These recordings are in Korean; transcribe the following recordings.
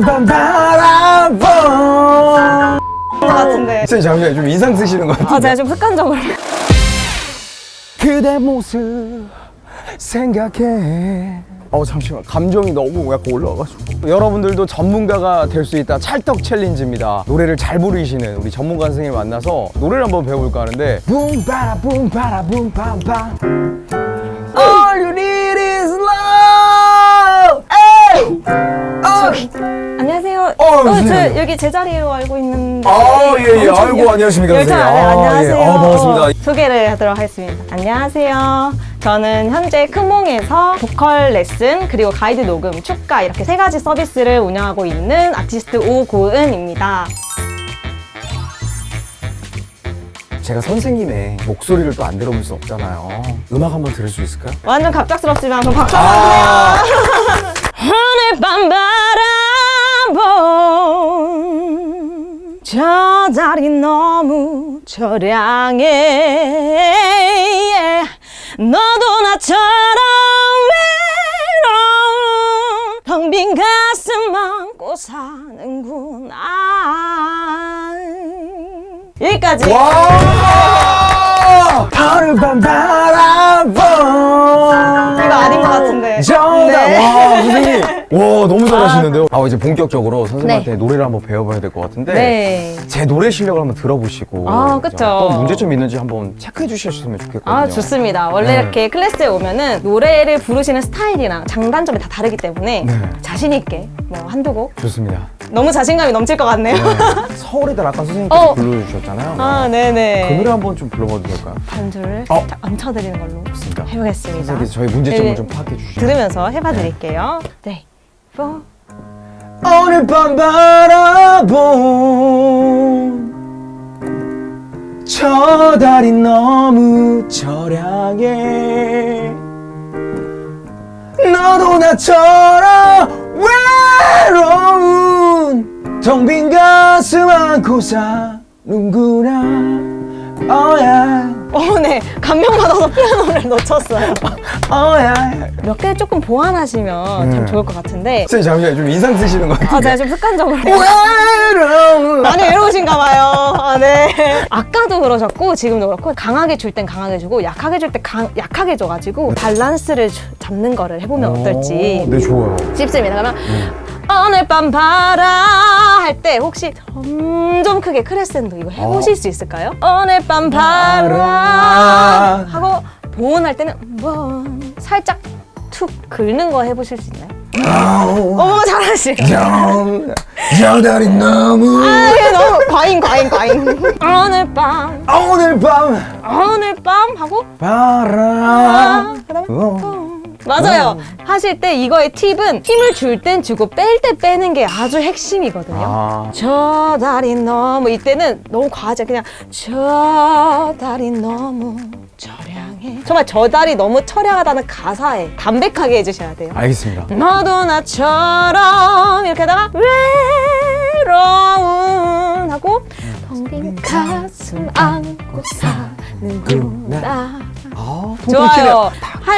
바라본 것 같은데. 선생님 잠시만요. 좀 인상 쓰시는 것 같아요 아, 제가 좀 습관적으로. 그대 모습 생각해. 어 잠시만. 감정이 너무 약간 올라와가지고. 여러분들도 전문가가 될 수 있다. 찰떡 챌린지입니다. 노래를 잘 부르시는 우리 전문가 선생님을 만나서 노래를 한번 배워볼까 하는데. 붐바라 붐바라 붐밤밤 어, 어, 저 선생님. 여기 제자리로 알고 있는데. 아, 예, 예. 아이고, 안녕하십니까, 열정 선생님. 안 해요. 아, 안녕하세요. 예. 아, 반갑습니다. 소개를 하도록 하겠습니다. 안녕하세요. 저는 현재 크몽에서 보컬 레슨 그리고 가이드 녹음, 축가 이렇게 세 가지 서비스를 운영하고 있는 아티스트 오고은입니다. 제가 선생님의 목소리를 또 안 들어볼 수 없잖아요 음악 한번 들을 수 있을까요? 완전 갑작스럽지만 그럼 박수 한번 주세요. 달이 너무 저량해. 너도 나처럼 외로운 텅빈 가슴 안고 사는구나. 여기까지. 와! 하룻밤 와, 너무 잘하시는데요. 아, 이제 본격적으로 선생님한테 네. 노래를 한번 배워봐야 될 것 같은데. 네. 제 노래 실력을 한번 들어보시고. 아, 그쵸. 어떤 문제점이 있는지 한번 체크해 주셨으면 좋겠거든요. 아 좋습니다. 원래 네. 이렇게 클래스에 오면은 노래를 부르시는 스타일이랑 장단점이 다 다르기 때문에 네. 자신 있게 뭐 한두 곡 좋습니다. 너무 자신감이 넘칠 것 같네요. 네. 서울에다 아까 선생님께서 어. 불러주셨잖아요. 아 네네. 그 노래 한번 좀 불러봐도 될까요? 반주를 어. 살짝 얹혀드리는 걸로 좋습니다. 해보겠습니다. 선생님께서 저희 문제점을 네. 좀 파악해 주시죠. 들으면서 해봐드릴게요. 네. 포. 오늘 밤 바라본 저 달이 너무 저량해. 너도 나처럼 외로운 텅 빈 가슴 안고 사는구나 네. 감명받아서 피아노를 놓쳤어요. 어야 몇 개 조금 보완하시면 네. 참 좋을 것 같은데. 선생님 잠시만요 좀 인상 쓰시는 것 아, 같은데 제가 좀 습관적으로. 외로운 많이 외로우신가 봐요. 아, 네. 아까도 그러셨고 지금도 그렇고 강하게 줄 땐 강하게 주고 약하게 줄 때 약하게 줘가지고 밸런스를 주- 잡는 거를 해보면 어떨지 네 좋아요 싶습니다. 그러면 오늘 밤 바라 할 때 혹시 점점 크게 크레센도 이거 해보실 수 있을까요? 오늘 밤 바라 하고 보온할 때는 뭐 살짝 툭 긁는 거 해보실 수 있나요? 어머 잘하시네. 저 달이 너무 아, 너무 과잉, 과잉, 과잉. 오늘 밤, 오늘 밤 오늘 밤 하고 바람 그다음에 어. 어. 맞아요. 하실 때 이거의 팁은 힘을 줄 땐 주고 뺄 때 빼는 게 아주 핵심이거든요. 아. 저 달이 너무 이때는 너무 과하지 그냥 저 달이 너무 처량해. 정말 저 달이 너무 처량하다는 가사에 담백하게 해주셔야 돼요. 알겠습니다 너도 나처럼 이렇게 하다가 외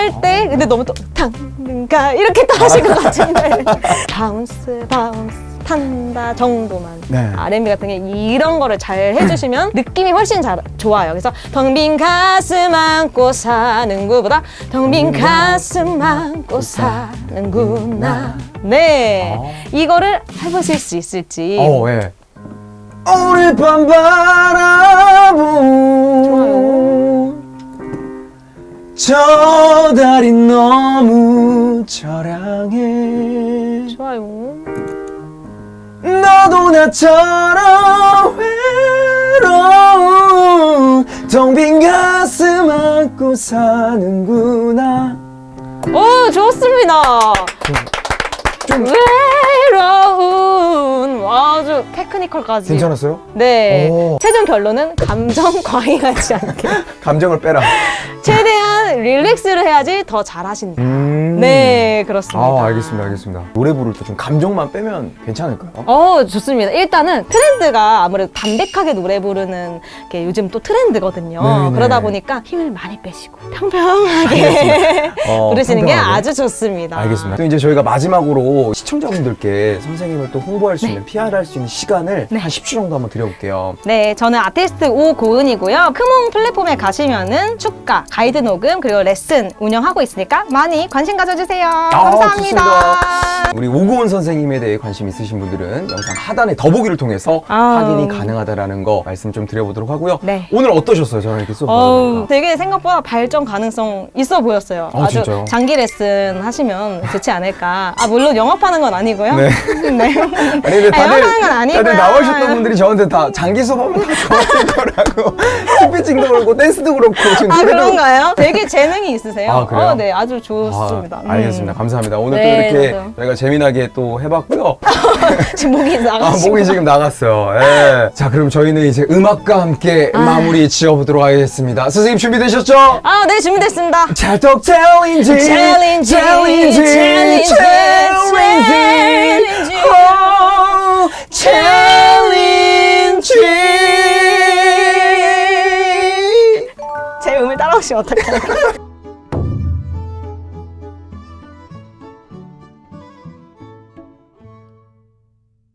할 때 근데 너무 또 당근가 이렇게 또 하실 것 같은데. 바운스 바운스 탄다 정도만. 네. R&B 같은 게 이런 거를 잘 해주시면 느낌이 훨씬 잘 좋아요. 그래서 텅빈 가슴 안고 사는 구보다 텅빈 가슴 안고 사는구나. 네. 이거를 해보실 수 있을지. 어, 예. 오늘 밤 바라본 저 달이 너무 저량해 좋아요 너도 나처럼 외로운 텅빈 가슴 안고 사는구나 오 좋습니다. 외로운 아주 테크니컬까지. 괜찮았어요? 네. 오. 최종 결론은 감정 과잉하지 않게 감정을 빼라 최대한 릴렉스를 해야지 더 잘하신다. 음. 음. 네, 그렇습니다. 아, 알겠습니다, 알겠습니다. 노래 부를 때 좀 감정만 빼면 괜찮을까요? 어, 좋습니다. 일단은 트렌드가 아무래도 담백하게 노래 부르는 게 요즘 또 트렌드거든요. 네네. 그러다 보니까 힘을 많이 빼시고 평평하게 어, 부르시는 게 평평하게. 아주 좋습니다. 알겠습니다. 또 이제 저희가 마지막으로 시청자분들께 선생님을 또 홍보할 수 있는, PR 할 수 있는 시간을 네. 한 10초 정도 한번 드려볼게요. 네, 저는 아티스트 오고은이고요. 크몽 플랫폼에 가시면은 축가, 가이드 녹음, 그리고 레슨 운영하고 있으니까 많이 관심 가져주세요. 감사합니다. 아, 좋습니다. 우리 오고은 선생님에 대해 관심 있으신 분들은 영상 하단의 더보기를 통해서 아우. 확인이 가능하다라는 거 말씀 좀 드려보도록 하고요. 네. 오늘 어떠셨어요? 저는 이렇게 수업 받으니까. 되게 생각보다 발전 가능성 있어 보였어요. 아, 아주 진짜요? 장기 레슨 하시면 좋지 않을까. 아, 물론 영업하는 건 아니고요. 네. 네. 아니 근데 아, 다들 영업하는 건 아니고요. 다들 나오셨던 분들이 저한테 다 장기 수업하면 다 좋았을 거라고 스피칭도 그렇고 댄스도 그렇고 지금 아, 노래도 그런가요? 되게 재능이 있으세요. 아, 그래요? 어, 네, 아주 좋습니다. 아, 알겠습니다. 음. 감사합니다. 오늘 네, 또 이렇게 맞아요. 저희가 재미나게 또 해봤고요. 지금 목이 아, 나가시고. 목이 지금 나갔어요. 예. 자, 그럼 저희는 이제 음악과 함께 아. 마무리 지어보도록 하겠습니다. 선생님 준비되셨죠? 아, 네, 준비됐습니다. 찰떡 챌린지 챌린지, 챌린지 챌린지, 챌린지 챌린지. 제 음을 따라오시면 어떡해요?